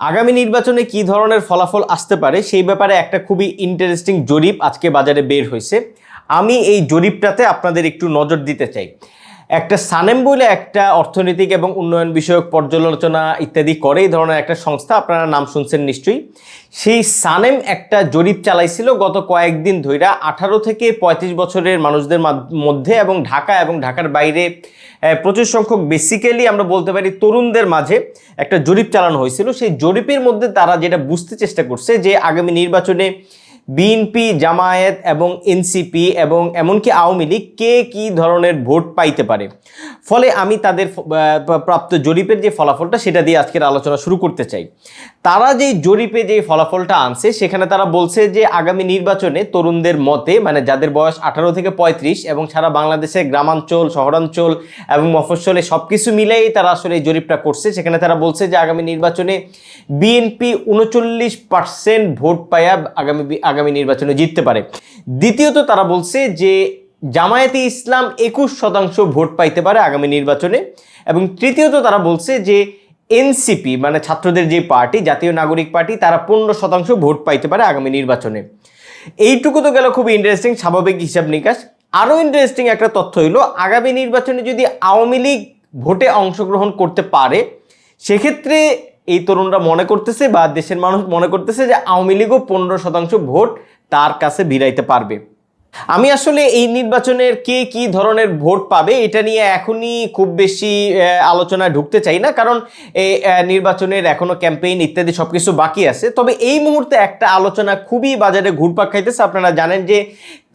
আগামী নির্বাচনে কি ধরনের ফলাফল আসতে পারে সেই ব্যাপারে একটা খুবই ইন্টারেস্টিং জরিপ আজকে বাজারে বের হয়েছে। আমি এই জরিপটাতে আপনাদের একটু নজর দিতে চাই। একটা সানেম বলে একটা অর্থনৈতিক এবং উন্নয়ন বিষয়ক পর্যালোচনা ইত্যাদি করে এই ধরনের একটা সংস্থা, আপনারা নাম শুনছেন নিশ্চয়ই। সেই সানেম একটা জরিপ চালাইছিল গত কয়েকদিন ধইরা আঠারো থেকে পঁয়ত্রিশ বছরের মানুষদের মধ্যে এবং ঢাকা এবং ঢাকার বাইরে প্রচুর সংখ্যক বেসিক্যালি আমরা বলতে পারি তরুণদের মাঝে একটা জরিপ চালানো হয়েছিল। সেই জরিপের মধ্যে তারা যেটা বুঝতে চেষ্টা করছে যে আগামী নির্বাচনে বিএনপি জামায়াত এবং এনসিপি এবং এমনকি আওয়ামী লীগ, কে কি ধরনের ভোট পাইতে পারে? ফলে আমি তাদের প্রাপ্ত জরিপের যে ফলাফলটা, সেটা দিয়ে আজকের আলোচনা শুরু করতে চাই। তারা যেই জরিপে যে ফলাফলটা আনছে, সেখানে তারা বলছে যে আগামী নির্বাচনে তরুণদের মতে মানে যাদের বয়স আঠারো থেকে পঁয়ত্রিশ এবং সারা বাংলাদেশে গ্রামাঞ্চল, শহরাঞ্চল এবং মফস্বলে সব কিছু মিলেই তারা আসলে এই জরিপটা করছে। সেখানে তারা বলছে যে আগামী নির্বাচনে বিএনপি উনচল্লিশ পার্সেন্ট ভোট পায়া আগামী আগামী নির্বাচনে জিততে পারে। দ্বিতীয়ত তারা বলছে যে জামায়াতে ইসলাম একুশ শতাংশ ভোট পাইতে পারে আগামী নির্বাচনে এবং তৃতীয়ত তারা বলছে যে এনসিপি মানে ছাত্রদের যে পার্টি, জাতীয় নাগরিক পার্টি, তারা পনেরো শতাংশ ভোট পাইতে পারে আগামী নির্বাচনে। এইটুকু তো গেল খুব ইন্টারেস্টিং স্বাভাবিক হিসাব নিকাশ। আরও ইন্টারেস্টিং একটা তথ্য হইল, আগামী নির্বাচনে যদি আওয়ামী লীগ ভোটে অংশগ্রহণ করতে পারে, সেক্ষেত্রে এই তরুণরা মনে করতেছে বা দেশের মানুষ মনে করতেছে যে আওয়ামী লীগও পনেরো শতাংশ ভোট তার কাছে ভিড়াইতে পারবে। আমি আসলে এই নির্বাচনের কে কি ধরনের ভোট পাবে, এটা নিয়ে এখনই খুব বেশি আলোচনায় ঢুকতে চাই না। কারণ এই নির্বাচনের এখনও ক্যাম্পেইন ইত্যাদি সবকিছু বাকি আছে। তবে এই মুহূর্তে একটা আলোচনা খুবই বাজারে ঘুরপাক খাইতেছে। আপনারা জানেন যে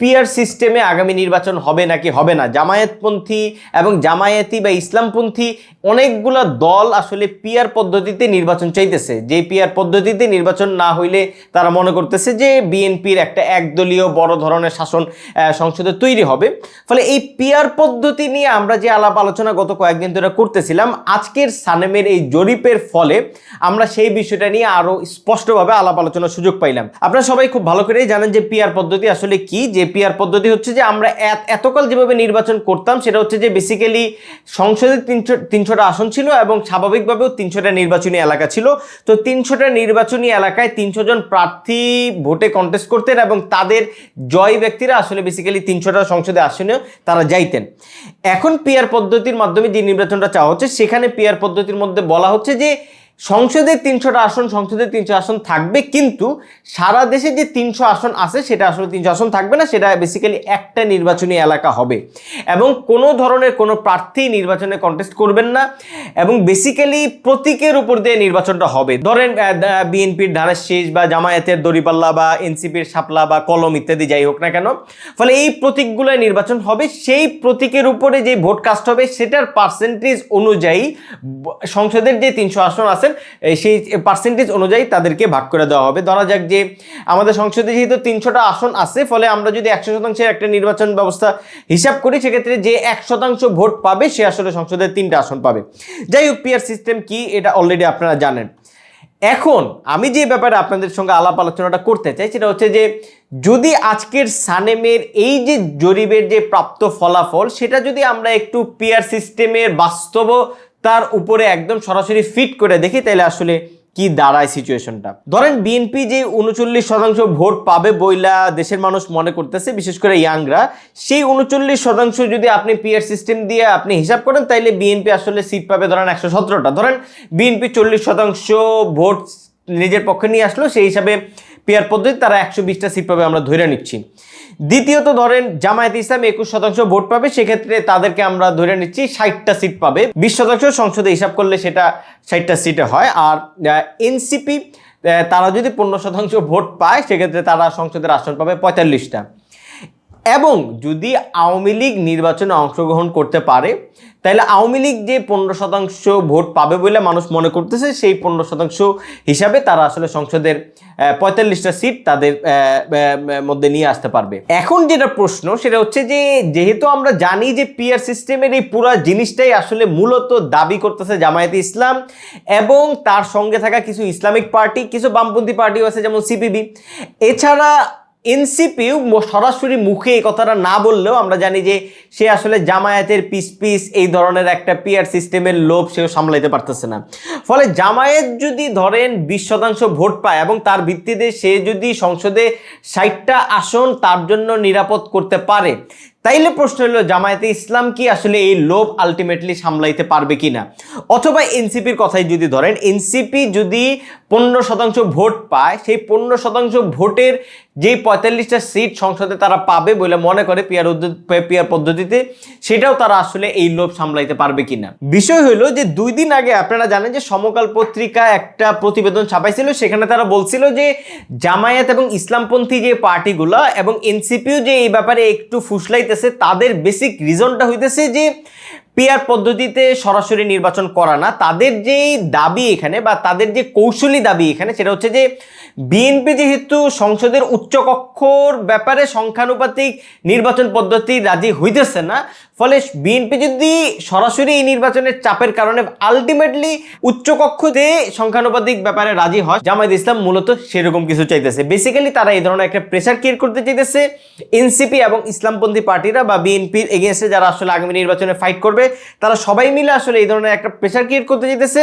পিয়ার সিস্টেমে আগামী নির্বাচন হবে নাকি হবে না? জামায়াতপন্থী এবং জামায়াতি বা ইসলামপন্থী অনেকগুলো দল আসলে পিয়ার পদ্ধতিতে নির্বাচন চাইতেছে। যে পিয়ার পদ্ধতিতে নির্বাচন না হইলে তারা মনে করতেছে যে বিএনপির একটা একদলীয় বড় ধরনের শাসন সংসদে তৈরি হবে। ফলে এই পিয়ার পদ্ধতি নিয়ে আমরা যে আলাপ আলোচনা গত কয়েকদিন ধরে করতেছিলাম, আজকের সানেমের এই জরিপের ফলে আমরা সেই বিষয়টা নিয়ে আরও স্পষ্টভাবে আলাপ আলোচনার সুযোগ পাইলাম। আপনারা সবাই খুব ভালো করেই জানেন যে পিয়ার পদ্ধতি আসলে কি। যে পিয়ার পদ্ধতি হচ্ছে যে আমরা এত- এতকাল যেভাবে নির্বাচন করতাম, সেটা হচ্ছে যে বেসিক্যালি সংসদে তিনশো, তিনশোটা আসন ছিল এবং স্বাভাবিকভাবেও তিনশোটা নির্বাচনী এলাকা ছিল। তো তিনশোটা নির্বাচনী এলাকায় তিনশো জন প্রার্থী ভোটে কন্টেস্ট করতেন এবং তাদের জয় ব্যক্তিরা আসলে বেসিক্যালি তিনশোটা সংসদে আসনে তারা যাইতেন। এখন পিয়ার পদ্ধতির মাধ্যমে যে নির্বাচনটা চাওয়া হচ্ছে, সেখানে পিয়ার পদ্ধতির মধ্যে বলা হচ্ছে যে সংসদে তিনশোটা আসন, সংসদে তিনশো আসন থাকবে, কিন্তু সারা দেশে যে তিনশো আসন আছে, সেটা আসলে তিনশো আসন থাকবে না, সেটা বেসিক্যালি একটা নির্বাচনী এলাকা হবে। এবং কোনো ধরনের কোনো প্রার্থী নির্বাচনে কন্টেস্ট করবেন না, এবং বেসিক্যালি প্রতীকের উপর দিয়ে নির্বাচনটা হবে। ধরেন বিএনপির ধানের শীষ বা জামায়াতের দড়িপাল্লা বা এনসিপির শাপলা বা কলম ইত্যাদি যাই হোক না কেন, ফলে এই প্রতীকগুলোয় নির্বাচন হবে। সেই প্রতীকের উপরে যে ভোট কাস্ট হবে, সেটার পার্সেন্টেজ অনুযায়ী সংসদের যে তিনশো আসন আছেন এই সেই পার্সেন্টেজ অনুযায়ী তাদেরকে ভাগ করে দেওয়া হবে। ধরা যাক যে আমাদের সংসদে যেহেতু তিনশোটা আসন আছে, ফলে আমরা যদি একশো শতাংশের একটা নির্বাচন ব্যবস্থা হিসাব করি, সেক্ষেত্রে যে এক শতাংশ ভোট পাবে, সে আসলে সংসদের তিনটা আসন পাবে। যাই হোক পিয়ার সিস্টেম কি, এটা অলরেডি আপনারা জানেন। এখন আমি যে ব্যাপারে আপনাদের সঙ্গে আলাপ আলোচনাটা করতে চাই, সেটা হচ্ছে যে যদি আজকের সানেমের এই যে জরিপের যে প্রাপ্ত ফলাফল, সেটা যদি আমরা একটু পিয়ার সিস্টেমের বাস্তবতার উপরে একদম সরাসরি ফিট করে দেখি তাহলে আসলে কি দাঁড়ায় সিচুয়েশনটা ধরেন বিএনপি যে উনচল্লিশ শতাংশ ভোট পাবে বইলা দেশের মানুষ মনে করতেছে, বিশেষ করে ইয়াংরা সেই উনচল্লিশ শতাংশ যদি আপনি পিয়ার সিস্টেম দিয়ে আপনি হিসাব করেন, তাইলে বিএনপি আসলে সিট পাবে ধরেন একশো সতেরোটা। ধরেন বিএনপি চল্লিশ শতাংশ ভোট নিজের পক্ষে নিয়ে আসলো, সেই হিসাবে পেয়ার পদ্ধতি তারা একশো বিশটা সিট পাবে আমরা ধরে নিচ্ছি। দ্বিতীয়ত ধরেন জামায়াত ইসলাম একুশ শতাংশ ভোট পাবে, সেক্ষেত্রে তাদেরকে আমরা ধরে নিচ্ছি ষাটটা সিট পাবে। বিশ শতাংশ সংসদে হিসাব করলে সেটা ষাটটা সিটে হয়। আর এনসিপি তারা যদি পনেরো শতাংশ ভোট পায়, সেক্ষেত্রে তারা সংসদের আসন পাবে পঁয়তাল্লিশটা। এবং যদি আওয়ামী লীগ নির্বাচনে অংশগ্রহণ করতে পারে, তাহলে আওয়ামী লীগ যে পনেরো শতাংশ ভোট পাবে বলে মানুষ মনে করতেছে, সেই পনেরো শতাংশ হিসাবে তারা আসলে সংসদের পঁয়তাল্লিশটা সিট তাদের মধ্যে নিয়ে আসতে পারবে। এখন যেটা প্রশ্ন, সেটা হচ্ছে যে, যেহেতু আমরা জানি যে পিয়ার সিস্টেমের এই পুরো জিনিসটাই আসলে মূলত দাবি করতেছে জামায়াতে ইসলাম, এবং তার সঙ্গে থাকা কিছু ইসলামিক পার্টি, কিছু বামপন্থী পার্টিও আছে যেমন সিপিবি। এছাড়া এনসিপিও সরাসরি মুখে এই কথাটা না বললেও আমরা জানি যে সে আসলে জামায়াতের পিস পিস এই ধরনের একটা পিয়ার সিস্টেমের লোভ সেও সামলাইতে পারতেছে না। ফলে জামায়াত যদি ধরেন বিশ শতাংশ ভোট পায় এবং তার ভিত্তিতে সে যদি সংসদে ষাটটা আসন তার জন্য নিরাপদ করতে পারে তাইলে প্রশ্ন হলো, জামায়াতে ইসলাম কি আসলে এই লোভ আলটিমেটলি সামলাইতে পারবে কিনা? অথবা এনসিপির কথাই যদি ধরেন এনসিপি যদি পনেরো শতাংশ ভোট পায়, সেই পনেরো শতাংশ ভোটের যেই পঁয়তাল্লিশটা সিট সংসদে তারা পাবে বলে মনে করে পিয়ার পিয়ার পদ্ধতিতে, সেটাও তারা আসলে এই লোভ সামলাইতে পারবে কিনা? বিষয় হলো যে দুই দিন আগে আপনারা জানেন যে সমকাল পত্রিকা একটা প্রতিবেদন ছাপাইছিল, সেখানে তারা বলছিল যে জামায়াত এবং ইসলামপন্থী যে পার্টিগুলো এবং এনসিপিও যে এই ব্যাপারে একটু ফুসলাইতেছে তাদের বেসিক রিজনটা হইতেছে যে পিয়ার পদ্ধতিতে সরাসরি নির্বাচন করা না, তাদের যে দাবি এখানে বা তাদের যে কৌশলী দাবি এখানে, সেটা হচ্ছে যে বিএনপি যেহেতু সংসদের উচ্চকক্ষর ব্যাপারে সংখ্যানুপাতিক নির্বাচন পদ্ধতি রাজি হইতেছে না, ফলে বিএনপি যদি সরাসরি এই নির্বাচনের চাপের কারণে আলটিমেটলি উচ্চকক্ষতে সংখ্যানুপাতিক ব্যাপারে রাজি হয়, জামায়াত ইসলাম মূলত সেরকম কিছু চাইতেছে। বেসিক্যালি তারা এই ধরনের একটা প্রেশার ক্রিয়েট করতে চাইতেছে এনসিপি এবং ইসলামপন্থী পার্টিরা বা বিএনপির এগেনস্টে যারা আসলে আগামী নির্বাচনে ফাইট করবে তারা সবাই মিলে আসলে এই ধরনের একটা প্রেশার ক্রিয়েট করতে চাইতেছে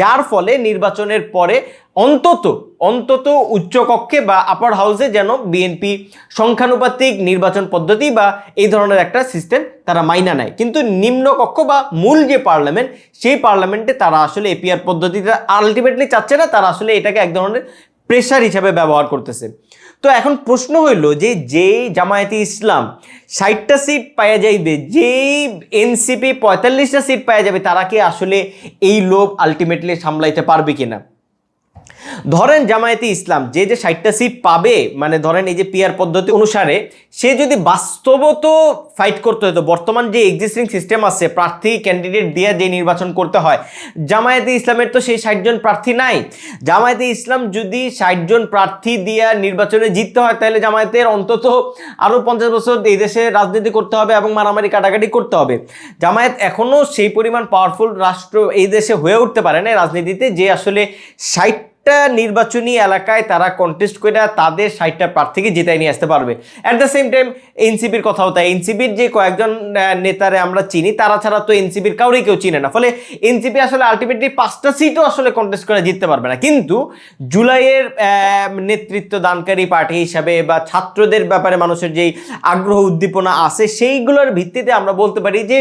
যার ফলে নির্বাচনের পরে অন্তত অন্তত উচ্চকক্ষে বা আপার হাউসে যেন বিএনপি সংখ্যানুপাতিক নির্বাচন পদ্ধতি বা এই ধরনের একটা সিস্টেম তারা মাইনা নেয়। কিন্তু নিম্নকক্ষ বা মূল যে পার্লামেন্ট সেই পার্লামেন্টে তারা আসলে এপিআর পদ্ধতিটা আলটিমেটলি চাচ্ছে না, তারা আসলে এটাকে এক ধরনের প্রেশার হিসাবে ব্যবহার করতেছে। তো এখন প্রশ্ন হইল যে যেই জামায়াতি ইসলাম ষাটটা সিট পাওয়া যাইবে, যেই এনসিপি পঁয়তাল্লিশটা সিট পাওয়া যাবে, তারা কি আসলে এই লোভ আলটিমেটলি সামলাইতে পারবে কিনা? ধরেন জামায়াতে ইসলাম, যে যে ষাটটা সিট পাবে মানে ধরেন এই যে পিয়ার পদ্ধতি অনুসারে, সে যদি বাস্তবত ফাইট করতে হতো, বর্তমান যে এক্সিস্টিং সিস্টেম আছে, প্রার্থী ক্যান্ডিডেট দিয়ে যে নির্বাচন করতে হয়, জামায়াতে ইসলামের তো সেই ষাটজন প্রার্থী নাই। জামায়াতে ইসলাম যদি ষাটজন প্রার্থী দিয়ে নির্বাচনে জিততে হয়, তাহলে জামায়াতের অন্তত আরও পঞ্চাশ বছর এই দেশে রাজনীতি করতে হবে এবং মারামারি কাটাকাটি করতে হবে। জামায়াত এখনও সেই পরিমাণ পাওয়ারফুল রাষ্ট্র এই দেশে হয়ে উঠতে পারে না রাজনীতিতে, যে আসলে ষাট ষাটটা নির্বাচনী এলাকায় তারা কন্টেস্ট করে তাদের ষাটটা প্রার্থীকে জেতাই নিয়ে আসতে পারবে। অ্যাট দ্য সেম টাইম এনসিপির কথাও তাই। এনসিপির যে কয়েকজন নেতারে আমরা চিনি, তারা ছাড়া তো এনসিপির কাউরেই কেউ চিনে না। ফলে এনসিপি আসলে আলটিমেটলি পাঁচটা সিটও আসলে কন্টেস্ট করে জিততে পারবে না। কিন্তু জুলাইয়ের নেতৃত্ব দানকারী পার্টি হিসাবে বা ছাত্রদের ব্যাপারে মানুষের যেই আগ্রহ, উদ্দীপনা আছে, সেইগুলোর ভিত্তিতে আমরা বলতে পারি যে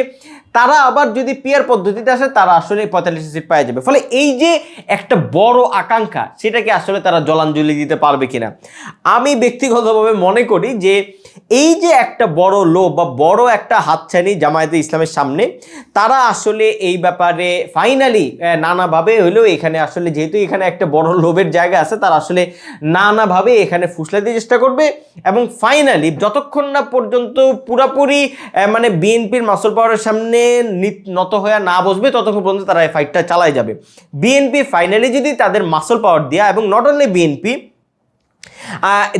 তারা আবার যদি পিয়ার পদ্ধতিতে আসে, তারা আসলে পঁয়তাল্লিশ সিট পাওয়া যাবে। ফলে এই যে একটা বড় আকাঙ্ক্ষা সেটাকে আসলে তারা জলাঞ্জলি দিতে পারবে কিনা? আমি ব্যক্তিগতভাবে মনে করি যে এই যে একটা বড় লোভ বা বড় একটা হাতছানি জামায়াতে ইসলামের সামনে, তারা আসলে এই ব্যাপারে ফাইনালি নানাভাবে হলেও এখানে আসলে যেহেতু এখানে একটা বড় লোভের জায়গা আছে, তারা আসলে নানাভাবে এখানে ফুসলাতে চেষ্টা করবে এবং ফাইনালি যতক্ষণ না পর্যন্ত পুরাপুরি মানে বিএনপির মাসল পাওয়ারের সামনে নত হয়ে না বসবে ততক্ষণ পর্যন্ত তারা এই ফাইটটা চালাই যাবে। বিএনপি ফাইনালি যদি তাদের মাসল পাওয়ার দেওয়া এবং নট অনলি বিএনপি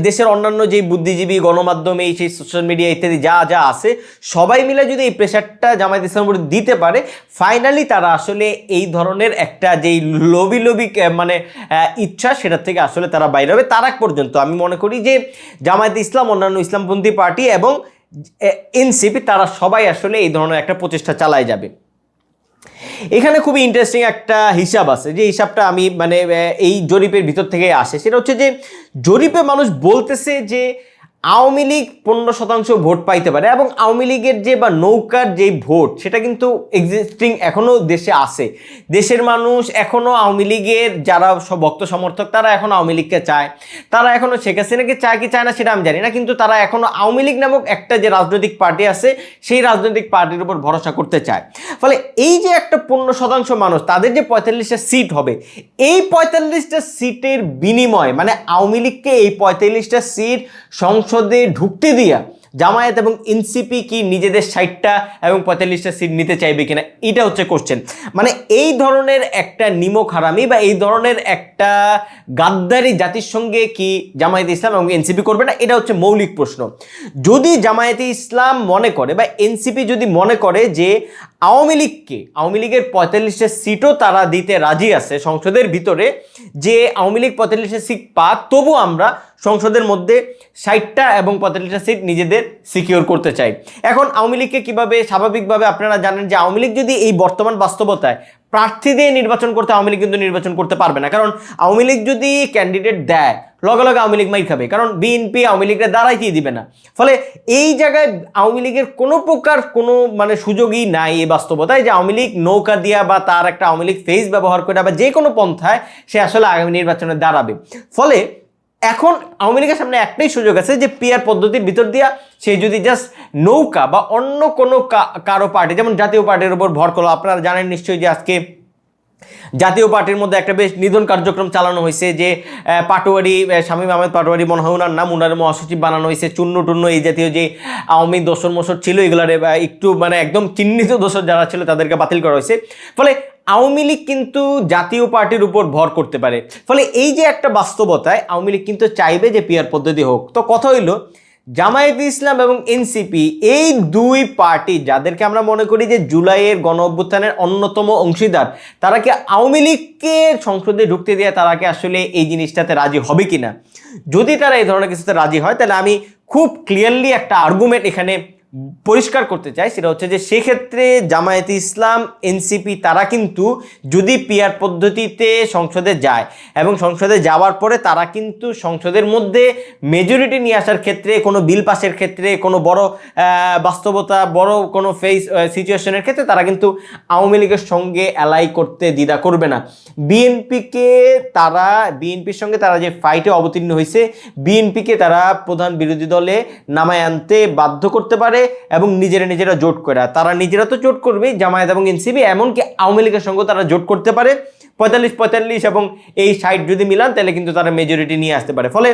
দেশের অন্যান্য যে বুদ্ধিজীবী গণমাধ্যম এই সেই সোশ্যাল মিডিয়া ইত্যাদি যা যা আছে সবাই মিলে যদি এই প্রেশারটা জামায়াত ইসলামের উপরে দিতে পারে ফাইনালি তারা আসলে এই ধরনের একটা যেই লোভি আহ, মানে ইচ্ছা সেটার থেকে আসলে তারা বাইরে হবে। তার আগ পর্যন্ত আমি মনে করি যে জামায়াত ইসলাম অন্যান্য ইসলামপন্থী পার্টি এবং এনসিপি, তারা সবাই আসলে এই ধরনের একটা প্রচেষ্টা চালায় যাবে। এখানে খুবই ইন্টারেস্টিং একটা হিসাব আছে, যে হিসাবটা আমি মানে এই জরিপের ভিতর থেকে আসে। সেটা হচ্ছে যে, জরিপে মানুষ বলতেছে যে আওয়ামী লীগ পনেরো শতাংশ ভোট পাইতে পারে এবং আওয়ামী লীগের যে বা নৌকার যে ভোট, সেটা কিন্তু এক্সিস্টিং এখনও দেশে আছে। দেশের মানুষ এখনও আওয়ামী লীগের যারা ভক্ত সমর্থক, তারা এখন আওয়ামী লীগকে চায়। তারা এখনও শেখ হাসিনাকে চায় কি চায় না, সেটা আমি জানি না, কিন্তু তারা এখনও আওয়ামী লীগ নামক একটা যে রাজনৈতিক পার্টি আছে, সেই রাজনৈতিক পার্টির উপর ভরসা করতে চায়। ফলে এই যে একটা পনেরো শতাংশ মানুষ, তাদের যে পঁয়তাল্লিশটা সিট হবে, এই পঁয়তাল্লিশটা সিটের বিনিময়ে মানে আওয়ামী লীগকে এই পঁয়তাল্লিশটা সিট সংসদে ঢুকতে দিয়া জামায়াত এবং এনসিপি কি নিজেদের ষাটটা এবং পঁয়তাল্লিশটা সিট নিতে চাইবে কিনা, এটা হচ্ছে কোশ্চেন মানে এই ধরনের একটা নিমক হারামি বা এই ধরনের একটা গাদ্দারি জাতির সঙ্গে কি জামায়াতে ইসলাম এবং এনসিপি করবে না, এটা হচ্ছে মৌলিক প্রশ্ন। যদি জামায়াতে ইসলাম মনে করে বা এনসিপি যদি মনে করে যে আওয়ামী লীগকে, আওয়ামী লীগের পঁয়তাল্লিশটা সিটও তারা দিতে রাজি আছে সংসদের ভিতরে। যে আওয়ামী লীগ পঁয়তাল্লিশটা সিট পাক তবু আমরা সংসদের মধ্যে ষাটটা এবং পঁয়তাল্লিশটা সিট নিজেদের সিকিউর করতে চাই। এখন আওয়ামী লীগকে কীভাবে, স্বাভাবিকভাবে আপনারা জানেন যে আওয়ামী লীগ যদি এই বর্তমান বাস্তবতায় প্রার্থী দিয়ে নির্বাচন করতে, আওয়ামী লীগ কিন্তু নির্বাচন করতে পারবে না। কারণ আওয়ামী লীগ যদি ক্যান্ডিডেট দেয় লগে লগে আওয়ামী লীগ মাই খাবে। কারণ বিএনপি আওয়ামী লীগরা দাঁড়াইতেই দিবে না। ফলে এই জায়গায় আওয়ামী লীগের কোনো প্রকার কোনো মানে সুযোগই নাই এই বাস্তবতায় যে আওয়ামী লীগ নৌকা দিয়া বা তার একটা আওয়ামী লীগ ফেস ব্যবহার করে বা যে কোনো পন্থায় সে আসলে আগামী নির্বাচনে দাঁড়াবে। ফলে এখন আওয়ামী লীগের সামনে একটাই সুযোগ আছে যে পিয়ার পদ্ধতির ভিতর দিয়া সে যদি জাস্ট নৌকা বা অন্য কোনো কারও পার্টি যেমন জাতীয় পার্টির উপর ভর করল, আপনারা জানেন নিশ্চয়ই যে আজকে জাতীয় পার্টির মধ্যে একটা বেশ নিধন কার্যক্রম চালানো হয়েছে যে পাটোয়ারি শামীম আহমেদ পাটোয়ারি মনে হয় ওনার নাম, উনার মহাসচিব বানানো হয়েছে। চূন্য টুন্ন এই জাতীয় যে, আওয়ামী দোসর মোসর ছিল, এগুলারে একটু মানে একদম চিহ্নিত দোষর যারা ছিল, তাদেরকে বাতিল করা হয়েছে। ফলে আওয়ামী লীগ কিন্তু জাতীয় পার্টির উপর ভর করতে পারে। ফলে এই যে একটা বাস্তবতায় আওয়ামী লীগ কিন্তু চাইবে যে পিয়ার পদ্ধতি হোক। তো কথা হইল জামায়াত ইসলাম এবং এনসিপি, এই দুই পার্টি যাদেরকে আমরা মনে করি যে জুলাইয়ের গণ অভ্যুত্থানের অন্যতম অংশীদার, তারা কি আওয়ামী লীগকে সংসদে ঢুকতে দিয়ে তারা কি আসলে এই জিনিসটাতে রাজি হবে কিনা? যদি তারা এই ধরনের কিছুতে রাজি হয়, তাহলে আমি খুব ক্লিয়ারলি একটা আর্গুমেন্ট এখানে পরিষ্কার করতে চাই সেটা হচ্ছে যে সেক্ষেত্রে জামায়াত ইসলাম, এনসিপি তারা কিন্তু যদি পিয়ার পদ্ধতিতে সংসদে যায় এবং সংসদে যাওয়ার পরে তারা কিন্তু সংসদের মধ্যে মেজরিটি নিয়ে আসার ক্ষেত্রে, কোনো বিল পাসের ক্ষেত্রে, কোনো বড় বাস্তবতা, বড় কোনো ফেস সিচুয়েশনের ক্ষেত্রে তারা কিন্তু আওয়ামী লীগের সঙ্গে অ্যালাই করতে দ্বিধা করবে না। বিএনপিকে তারা বিএনপির সঙ্গে তারা যে ফাইটে অবতীর্ণ হয়েছে বিএনপিকে তারা প্রধান বিরোধী দলে নামায় আনতে বাধ্য করতে পারে। এবং নিজেরা নিজেরা জোট করে। তারা নিজেরা তো জোট করবে জামায়াত এবং এনসিপি, এমনকি আওয়ামী লীগের সঙ্গে তারা জোট করতে পারে। পঁয়তাল্লিশ পঁয়তাল্লিশ এবং এই সাইড যদি মিলান, তাহলে কিন্তু তারা মেজরিটি নিয়ে আসতে পারে। ফলে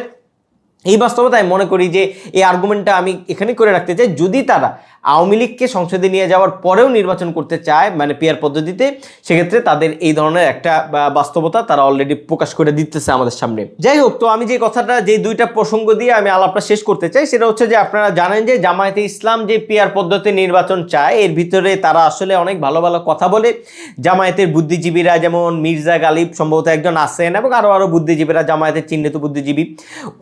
এই বাস্তবতায় মনে করি যে এই আর্গুমেন্টটা আমি এখানে করে রাখতে চাই, যদি তারা আওয়ামী লীগকে সংসদে নিয়ে যাওয়ার পরেও নির্বাচন করতে চায় মানে পিয়ার পদ্ধতিতে, সেক্ষেত্রে তাদের এই ধরনের একটা বাস্তবতা তারা অলরেডি প্রকাশ করে দিতেছে আমাদের সামনে। যাই হোক, তো আমি যে কথাটা, যে দুইটা প্রসঙ্গ দিয়ে আমি আলাপটা শেষ করতে চাই, সেটা হচ্ছে যে আপনারা জানেন যে জামায়াতে ইসলাম যে পিয়ার পদ্ধতি নির্বাচন চায়, এর ভিতরে তারা আসলে অনেক ভালো ভালো কথা বলে। জামায়াতের বুদ্ধিজীবীরা যেমন মির্জা গালিব, সম্ভবত একজন আছেন, এবং আরও আরও বুদ্ধিজীবীরা জামায়াতের চিহ্নিত বুদ্ধিজীবী।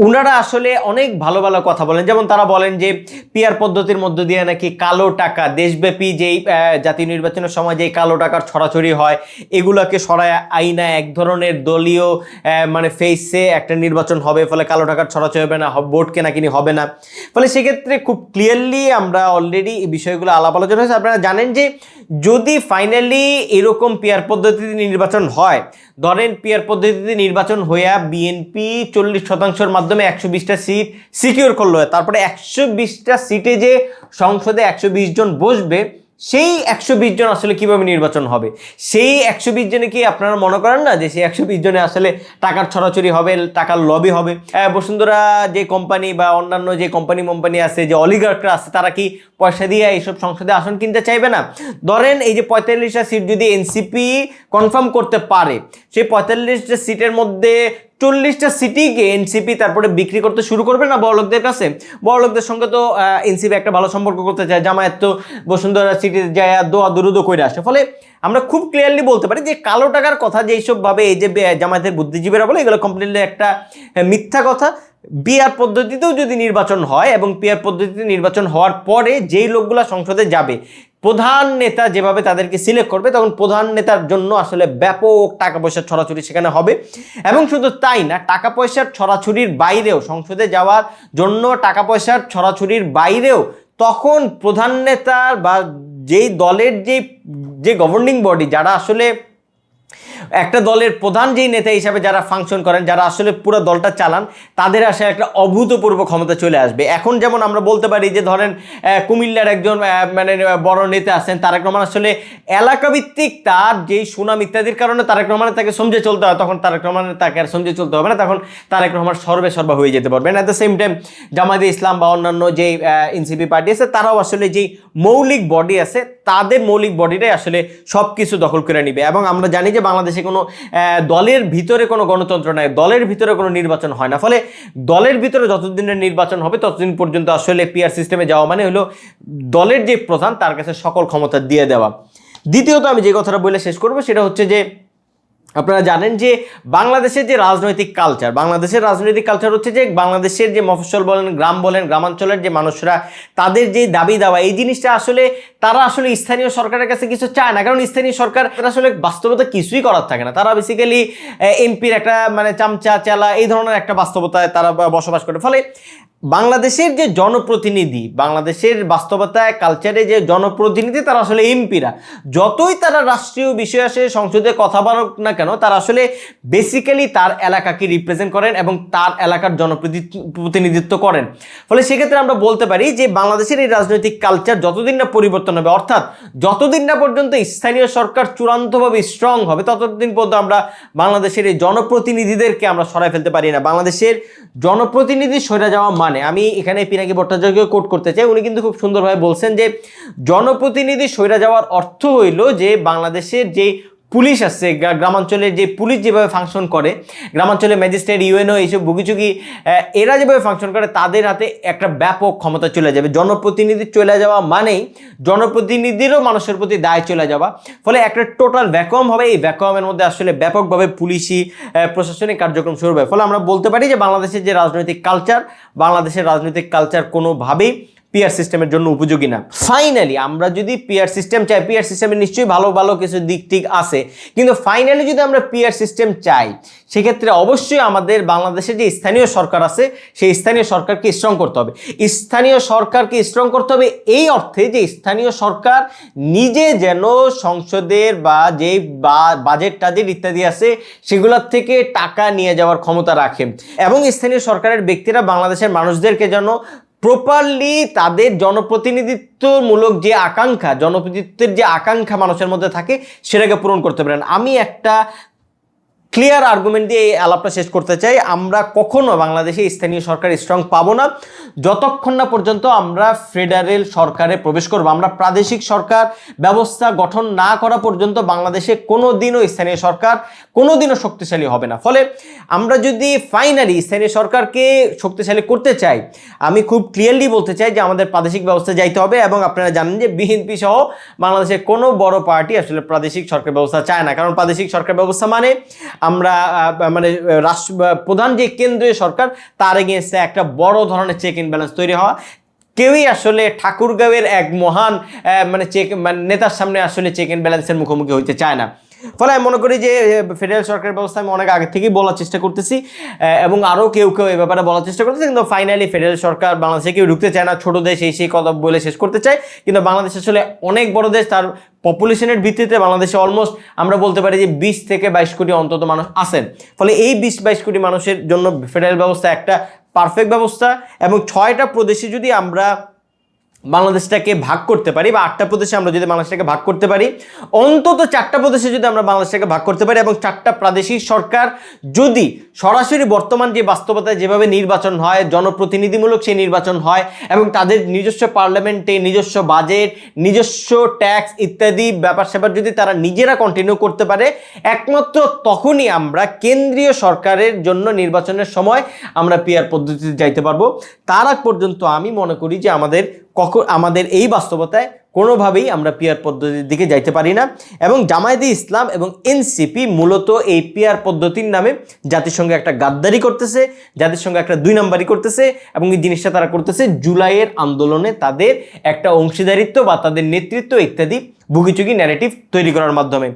ওনারা আসলে অনেক ভালো ভালো কথা বলেন। যেমন তারা বলেন যে পিয়ার পদ্ধতির মধ্য দিয়ে নাকি কালো টাকা, দেশব্যাপী যেই জাতীয় নির্বাচনের সময় যেই কালো টাকার ছড়াছড়ি হয়, এগুলোকে সরায় আইনা এক ধরনের দলীয় মানে ফেসে একটা নির্বাচন হবে, ফলে কালো টাকার ছড়াছড়ি হবে না ভোট কেনা কিনি হবে না। ফলে সেক্ষেত্রে খুব ক্লিয়ারলি আমরা অলরেডি এই বিষয়গুলো আলাপ আলোচনা হয়েছে। আপনারা জানেন যে, যদি ফাইনালি এরকম পিয়ার পদ্ধতিতে নির্বাচন হয়, ধরেন পিয়ার পদ্ধতিতে নির্বাচন হইয়া বিএনপি চল্লিশ শতাংশের মাধ্যমে একশো বিশটা সিট সিকিউর করল, তারপরে একশো বিশটা সিটে যে সংসদে একশো বিশ জন বসবে সেই একশো বিশ জন আসলে কীভাবে নির্বাচন হবে? সেই একশো বিশ জনে কি আপনারা মনে করেন না যে সেই একশো বিশ জনে আসলে টাকার ছড়াছড়ি হবে টাকার লবি হবে? আহ, বসুন্ধরা যে কোম্পানি বা অন্যান্য যে কোম্পানি কোম্পানি আছে যে অলিগার্করা আছে তারা কি পয়সা দিয়ে এইসব সংসদে আসন কিনতে চাইবে না? ধরেন এই যে পঁয়তাল্লিশটা সিট যদি এনসিপি কনফার্ম করতে পারে সেই পঁয়তাল্লিশটা সিটের মধ্যে চল্লিশটা সিটিকে এনসিপি তারপরে বিক্রি করতে শুরু করবে না বড়লোকদের কাছে? বড়লোকদের সঙ্গে তো এনসিপি একটা ভালো সম্পর্ক করতে চায়, জামায়াত তো বসুন্ধরা সিটি যায় দোয়া দুরুদো করে আসে। ফলে আমরা খুব ক্লিয়ারলি বলতে পারি যে কালো টাকার কথা যে এইসবভাবে এই যে জামায়াতের বুদ্ধিজীবীরা বলে, এগুলো কমপ্লিটলি একটা মিথ্যা কথা। বিয়ার পদ্ধতিতেও যদি নির্বাচন হয় এবং পিয়ার পদ্ধতিতে নির্বাচন হওয়ার পরে যেই লোকগুলা সংসদে যাবে, প্রধান নেতা যেভাবে তাদেরকে সিলেক্ট করবে, তখন প্রধান নেতার জন্য আসলে ব্যাপক টাকা পয়সার ছড়াছড়ি সেখানে হবে। এবং শুধু তাই না, টাকা পয়সার ছড়াছড়ির বাইরেও, সংসদে যাওয়ার জন্য টাকা পয়সার ছড়াছড়ির বাইরেও, তখন প্রধান নেতার বা যেই দলের যে যে গভর্নিং বডি যারা আসলে একটা দলের প্রধান যেই নেতা হিসাবে যারা ফাংশন করেন, যারা আসলে পুরো দলটা চালান, তাদের আসলে একটা অভূতপূর্ব ক্ষমতা চলে আসবে। এখন যেমন আমরা বলতে পারি যে ধরেন কুমিল্লার একজন মানে বড় নেতা আছেন, তারেক রহমান আসলে এলাকাভিত্তিক তার যেই সুনাম ইত্যাদির কারণে তারেক রহমানের তাকে সমঝে চলতে হয়, তখন তারেক রহমানের তাকে আর সমঝে চলতে হবে না, তখন তারেক রহমান সর্বে সর্বা হয়ে যেতে পারবেন at the same time Jamaate Islam বা অন্যান্য যেই এনসিপি পার্টি আছে, তারাও আসলে যেই মৌলিক বডি আছে, তাদের মৌলিক বডিটাই আসলে সব কিছু দখল করে নিবে। এবং আমরা জানি যে বাংলাদেশে কোনো আহ, দলের ভিতরে কোনো গণতন্ত্র নাই দলের ভিতরে কোনো নির্বাচন হয় না। ফলে দলের ভিতরে যতদিনের নির্বাচন হবে ততদিন পর্যন্ত আসলে পিআর সিস্টেমে যাওয়া মানে হলো দলের যে প্রধান তার কাছে সকল ক্ষমতা দিয়ে দেওয়া। দ্বিতীয়ত আমি যে কথাটা বলে শেষ করব সেটা হচ্ছে যে আপনারা জানেন যে বাংলাদেশের যে রাজনৈতিক কালচার বাংলাদেশের রাজনৈতিক কালচার হচ্ছে যে বাংলাদেশের যে মফস্বল বলেন, গ্রাম বলেন, গ্রামাঞ্চলের যে মানুষরা, তাদের যে দাবি দাওয়া, এই জিনিসটা আসলে তারা আসলে স্থানীয় সরকারের কাছে কিছু চায় না। কারণ স্থানীয় সরকার আসলে বাস্তবতা কিছুই করার থাকে না। তারা বেসিক্যালি এমপির একটা মানে চামচা, চেলা, এই ধরনের একটা বাস্তবতায় তারা বসবাস করে। ফলে বাংলাদেশের যে জনপ্রতিনিধি, বাংলাদেশের বাস্তবতায় কালচারে যে জনপ্রতিনিধি, তারা আসলে এমপিরা। যতই তারা রাষ্ট্রীয় বিষয় আসে, সংসদে কথা বলুক না কেন, তারা আসলে বেসিক্যালি তার এলাকাকে রিপ্রেজেন্ট করেন এবং তার এলাকার জনপ্রতিনিধিত্ব করেন। ফলে সেক্ষেত্রে আমরা বলতে পারি যে বাংলাদেশের এই রাজনৈতিক কালচার যতদিন না পরিবর্তন হবে, অর্থাৎ যতদিন না পর্যন্ত স্থানীয় সরকার চূড়ান্তভাবে স্ট্রং হবে, ততদিন পর্যন্ত আমরা বাংলাদেশের এই জনপ্রতিনিধিদেরকে আমরা সরাই ফেলতে পারি না। বাংলাদেশের জনপ্রতিনিধি সরে যাওয়া মানে আমি এখানে পিনাকি ভট্টাচার্যকে কোট করতে চাই। উনি কিন্তু খুব সুন্দরভাবে বলছেন যে, জনপ্রতিনিধি সৈরা যাওয়ার অর্থ হইল যে, বাংলাদেশের যে পুলিশ গ্রা- গ্রামাঞ্চলের যে পুলিশ যেভাবে ফাংশন করে গ্রামাঞ্চলে ম্যাজিস্ট্রেট ইউএনও এইসব আহ, এরা যেভাবে ফাংশন করে তাদের হাতে একটা ব্যাপক ক্ষমতা চলে যাবে। জনপ্রতিনিধি চলে যাওয়া মানেই জনপ্রতিনিধিরও মানুষের প্রতি দায় চলে যাওয়া। ফলে একটা টোটাল ভ্যাকুয়াম হবে। এই ভ্যাকুয়ামের মধ্যে আসলে ব্যাপকভাবে পুলিশি প্রশাসনিক কার্যক্রম শুরু হবে। ফলে আমরা বলতে পারি যে বাংলাদেশের যে রাজনৈতিক কালচার বাংলাদেশের রাজনৈতিক কালচার কোনোভাবেই পিআর সিস্টেমের জন্য উপযোগী না। ফাইনালি আমরা যদি পিয়ার সিস্টেম চাই পিয়ার সিস্টেমে নিশ্চয়ই ভালো ভালো কিছু দিক টিক আছে। কিন্তু ফাইনালি যদি আমরা পিয়ার সিস্টেম চাই, সেক্ষেত্রে অবশ্যই আমাদের বাংলাদেশের যে স্থানীয় সরকার আছে, সেই স্থানীয় সরকারকে স্ট্রং করতে হবে। স্থানীয় সরকারকে স্ট্রং করতে হবে এই অর্থে যে স্থানীয় সরকার নিজে যেন সংসদের বা যে বাজেট টাজেট ইত্যাদি আছে, সেগুলোর থেকে টাকা নিয়ে যাওয়ার ক্ষমতা রাখে। এবং স্থানীয় সরকারের ব্যক্তিরা বাংলাদেশের মানুষদেরকে যেন প্রপারলি তাদের জনপ্রতিনিধিত্বমূলক যে আকাঙ্ক্ষা, জনপ্রতিনিধিত্বের যে আকাঙ্ক্ষা মানুষের মধ্যে থাকে, সেটাকে পূরণ করতে পারেন। আমি একটা ক্লিয়ার আর্গুমেন্ট দিয়ে এই আলাপটা শেষ করতে চাই। আমরা কখনো বাংলাদেশে স্থানীয় সরকার স্ট্রং পাবো না। যতক্ষণ না পর্যন্ত আমরা ফেডারেল সরকারে প্রবেশ করব, আমরা প্রাদেশিক সরকার, ব্যবস্থা গঠন না করা পর্যন্ত বাংলাদেশে কোনো দিনও স্থানীয় সরকার কোনো দিনও শক্তিশালী হবে না। ফলে আমরা যদি ফাইনালি স্থানীয় সরকারকে শক্তিশালী করতে চাই, আমি খুব ক্লিয়ারলি বলতে চাই যে আমাদের প্রাদেশিক ব্যবস্থা যাইতে হবে এবং আপনারা জানেন যে বিএনপি সহ বাংলাদেশের কোনো বড় পার্টি আসলে প্রাদেশিক সরকার ব্যবস্থা চায় না। কারণ প্রাদেশিক সরকার ব্যবস্থা মানে আমরা মানে রাষ্ট্র, প্রধান যে কেন্দ্রীয় সরকার, তার এগেনস্টে একটা বড় ধরনের চেক ইন ব্যালেন্স তৈরি হওয়া। কেউই আসলে ঠাকুরগাঁওয়ের এক মহান মানে চেক মানে নেতার সামনে আসলে চেক ইন ব্যালেন্সের মুখোমুখি হইতে চায় না। ফলে আমি মনে করি যে ফেডারেল সরকারের ব্যবস্থা আমি অনেক আগে থেকেই বলার চেষ্টা করতেছি এবং আরও কেউ কেউ এ ব্যাপারে বলার চেষ্টা করতেছে, কিন্তু ফাইনালি ফেডারেল সরকার বাংলাদেশে কেউ ঢুকতে চায় না, ছোটো দেশ এই সেই কথা বলে শেষ করতে চায়, কিন্তু বাংলাদেশ আসলে অনেক বড় দেশ, তার পপুলেশনের ভিত্তিতে বাংলাদেশে অলমোস্ট আমরা বলতে পারি যে বিশ থেকে বাইশ কোটি অন্তত মানুষ আছেন। ফলে এই বিশ বাইশ কোটি মানুষের জন্য ফেডারেল ব্যবস্থা একটা পারফেক্ট ব্যবস্থা, এবং ছয়টা প্রদেশে যদি আমরা বাংলাদেশটাকে ভাগ করতে পারি বা আটটা প্রদেশে আমরা যদি বাংলাদেশটাকে ভাগ করতে পারি, অন্তত চারটা প্রদেশে যদি আমরা বাংলাদেশটাকে ভাগ করতে পারি এবং চারটা প্রাদেশিক সরকার যদি সরাসরি বর্তমান যে বাস্তবতায় যেভাবে নির্বাচন হয়, জনপ্রতিনিধিমূলক সেই নির্বাচন হয় এবং তাদের নিজস্ব পার্লামেন্টে, নিজস্ব বাজেট, নিজস্ব ট্যাক্স ইত্যাদি ব্যাপার স্যাপার যদি তারা নিজেরা কন্টিনিউ করতে পারে, একমাত্র তখনই আমরা কেন্দ্রীয় সরকারের জন্য নির্বাচনের সময় আমরা পিয়ার পদ্ধতিতে যাইতে পারব। তার আগ পর্যন্ত আমি মনে করি যে আমাদের কখন আমাদের এই বাস্তবতায় কোনোভাবেই আমরা পিয়ার পদ্ধতির দিকে যাইতে পারি না এবং জামায়াতে ইসলাম এবং এনসিপি মূলত এই পিয়ার পদ্ধতির নামে জাতিসংঘে একটা গাদ্দারি করতেছে, জাতিসংঘে একটা দুই নাম্বারি করতেছে এবং এই জিনিসটা তারা করতেছে জুলাইয়ের আন্দোলনে তাদের একটা অংশীদারিত্ব বা তাদের নেতৃত্ব ইত্যাদি ভুগিচুগি ন্যারেটিভ তৈরি করার মাধ্যমে।